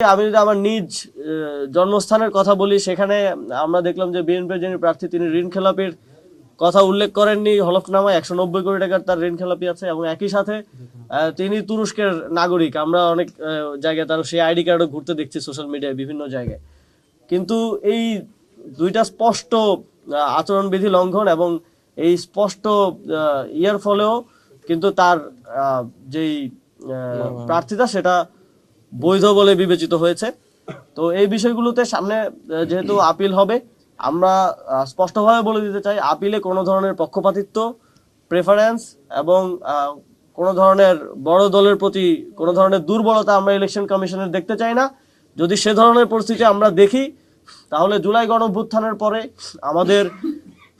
আমি যদি আমার নিজ জন্মস্থানের কথা বলি সেখানে আমরা দেখলাম যে বিএনপির যিনি প্রার্থী তিনি ঋণ খেলাপির কথা উল্লেখ করেননি। হলফনামায় একশো নব্বই কোটি টাকার তার ঋণ খেলাপি আছে এবং একই সাথে তিনি তুরস্কের নাগরিক। আমরা অনেক জায়গায় তার সেই আইডি কার্ডও ঘুরতে দেখছি সোশ্যাল মিডিয়ায় বিভিন্ন জায়গায়। কিন্তু এই দুইটা স্পষ্ট আচরণবিধি লঙ্ঘন এবং এই স্পষ্ট ইয়ের ফলেও কিন্তু তার আহ, যেই আহ, প্রার্থিতা সেটা বৈধ বলে বিবেচিত হয়েছে। তো এই বিষয়গুলোতে সামনে যেহেতু আপিল হবে, আমরা স্পষ্টভাবে বলে দিতে চাই, আপিলে কোনো ধরনের পক্ষপাতিত্ব প্রেফারেন্স এবং কোনো ধরনের বড় দলের প্রতি কোনো ধরনের দুর্বলতা আমরা ইলেকশন কমিশনের দেখতে চাই না। যদি সে ধরনের পরিস্থিতি আমরা দেখি, তাহলে জুলাই গণভ্যুত্থানের পরে আমাদের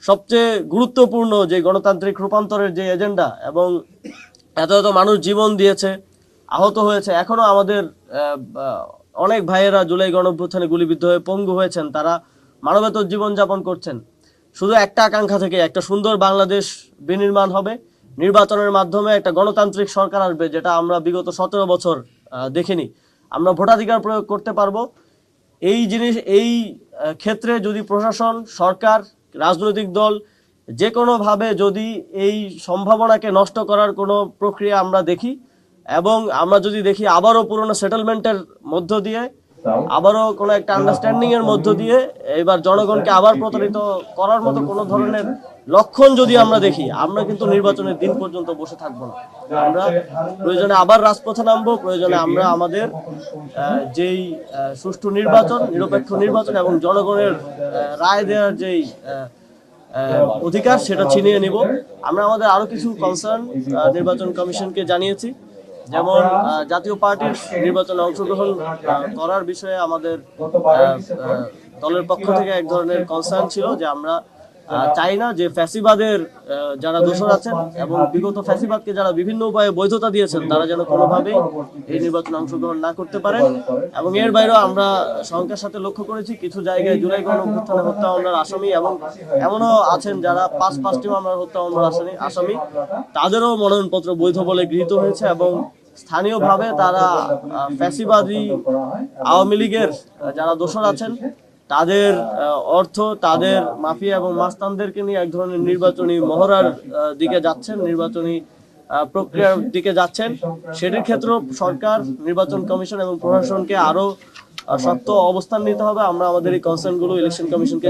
সবচেয়ে গুরুত্বপূর্ণ যে গণতান্ত্রিক রূপান্তরের যে এজেন্ডা এবং এত এত মানুষ জীবন দিয়েছে, আহত হয়েছে, এখনও আমাদের অনেক ভাইয়েরা জুলাই গণভ্যুত্থানে গুলিবিদ্ধ হয়ে পঙ্গু হয়েছেন, তারা মানবেতর জীবনযাপন করছেন। শুধু একটা আকাঙ্ক্ষা থেকে, একটা সুন্দর বাংলাদেশ বিনির্মাণ হবে। নির্বাচনের মাধ্যমে একটা গণতান্ত্রিক সরকার আসবে, যেটা আমরা বিগত সতেরো বছর দেখিনি। আমরা ভোটাধিকার প্রয়োগ করতে পারব। এই জিনিস, এই ক্ষেত্রে যদি প্রশাসন, সরকার, রাজনৈতিক দল যে কোনোভাবে যদি এই সম্ভাবনাকে নষ্ট করার কোনো প্রক্রিয়া আমরা দেখি এবং আমরা যদি দেখি আবারও পুরনো সেটেলমেন্টের মধ্য দিয়ে, আবারও কোনো একটা আন্ডারস্ট্যান্ডিং এর মধ্য দিয়ে, এবার জনগণকে আবার প্রতারিত করার মতো কোনো ধরনের লক্ষণ যদি আমরা দেখি, আমরা কিন্তু নির্বাচনের দিন পর্যন্ত বসে থাকব না। আমরা প্রয়োজনে আবার রাজপথে নামবো, প্রয়োজনে আমরা আমাদের যেই সুষ্ঠু নির্বাচন, নিরপেক্ষ নির্বাচন এবং জনগণের রায় দেওয়ার যেই অধিকার সেটা ছিনিয়ে নিব। আমরা আমাদের আরও কিছু কনসার্ন নির্বাচন কমিশনকে জানিয়েছি। যেমন জাতীয় পার্টির নির্বাচনে অংশগ্রহণ করার বিষয়ে আমাদের দলের পক্ষ থেকে এক ধরনের কনসার্ন ছিল যে আমরা চাই না যে ফ্যাসিবাদের যারা দোষর আছেন এবং বিগত ফ্যাসিবাদকে যারা বিভিন্ন উপায়ে বৈধতা দিয়েছেন তারা যেন কোনোভাবেই এই নির্বাচনে অংশগ্রহণ না করতে পারেন। এবং এর বাইরেও আমরা সংখ্যার সাথে লক্ষ্য করেছি কিছু জায়গায় জুলাই গণ অভ্যুত্থানে হত্যা মামলার আসামি এবং এমনও আছেন যারা পাঁচ পাঁচটি মামলার হত্যা মামলার আসামি আসামি। তাদেরও মনোনয়নপত্র বৈধ বলে গৃহীত হয়েছে এবং স্থানীয়ভাবে তারা ফ্যাসিবাদী আওয়ামী লীগের যারা দোষর আছেন, তাদের অর্থ, তাদের মাফিয়া এবং মাস্তানদেরকে নিয়ে এক ধরনের নির্বাচনী মহড়ার দিকে যাচ্ছেন, নির্বাচনী প্রক্রিয়ার দিকে যাচ্ছেন। সেটির ক্ষেত্রেও সরকার, নির্বাচন কমিশন এবং প্রশাসনকে আরও শক্ত অবস্থান নিতে হবে। আমরা আমাদের এই কনসার্নগুলো ইলেকশন কমিশনকে